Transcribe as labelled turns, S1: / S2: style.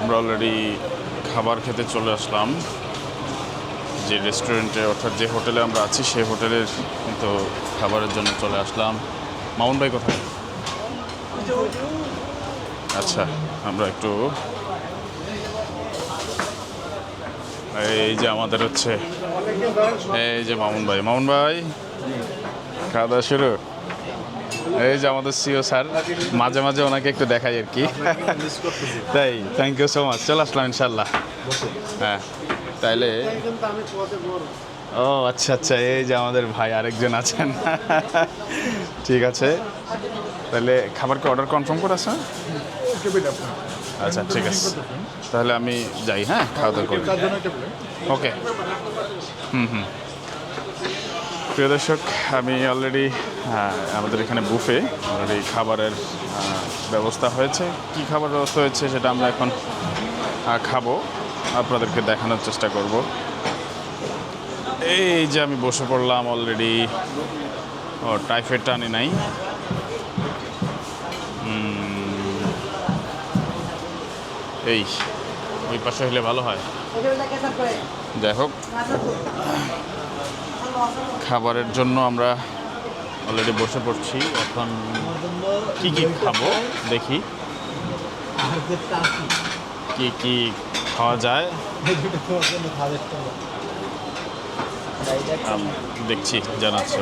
S1: আমরা অলরেডি খাবার খেতে চলে আসলাম। যে রেস্টুরেন্টে অর্থাৎ যে হোটেলে আমরা আছি, সেই হোটেলের কিন্তু খাবারের জন্য চলে আসলাম। মামুন ভাই কোথায়? আচ্ছা আমরা একটু এই যে আমাদের হচ্ছে, এই যে মামুন ভাই। মামুন ভাই, খাওয়া দাওয়া শুরু? এই যে আমাদের সিও স্যার মাঝে মাঝে ওনাকে একটু দেখাই আর কি। তাই থ্যাংক ইউ সো মাচ চলে আসলাম ইনশাল্লাহ। হ্যাঁ তাইলে ও আচ্ছা আচ্ছা এই যে আমাদের ভাই আরেকজন আছেন। ঠিক আছে। তাহলে খাবারকে অর্ডার কনফার্ম করে আছে আচ্ছা ঠিক আছে। তাহলে আমি যাই হ্যাঁ খাওয়া দাওয়া করি। ওকে হুম হুম। প্রিয় দর্শক আমি অলরেডি আমাদের এখানে বুফে অলরেডি খাবারের ব্যবস্থা হয়েছে। কি খাবার ব্যবস্থা হয়েছে সেটা আমরা এখন খাব। আপনাদেরকে দেখানোর চেষ্টা করব। এই যে আমি বসে পড়লাম অলরেডি ও টাইফয়েডটা আনি নাই। এই ওই পাশে হলে ভালো হয়। যাই হোক। খাবারের জন্য আমরা অলরেডি বসে পড়ছি। এখন কি কি খাব দেখি। কি কি খাওয়া যায়? দেখছি জানাচ্ছে।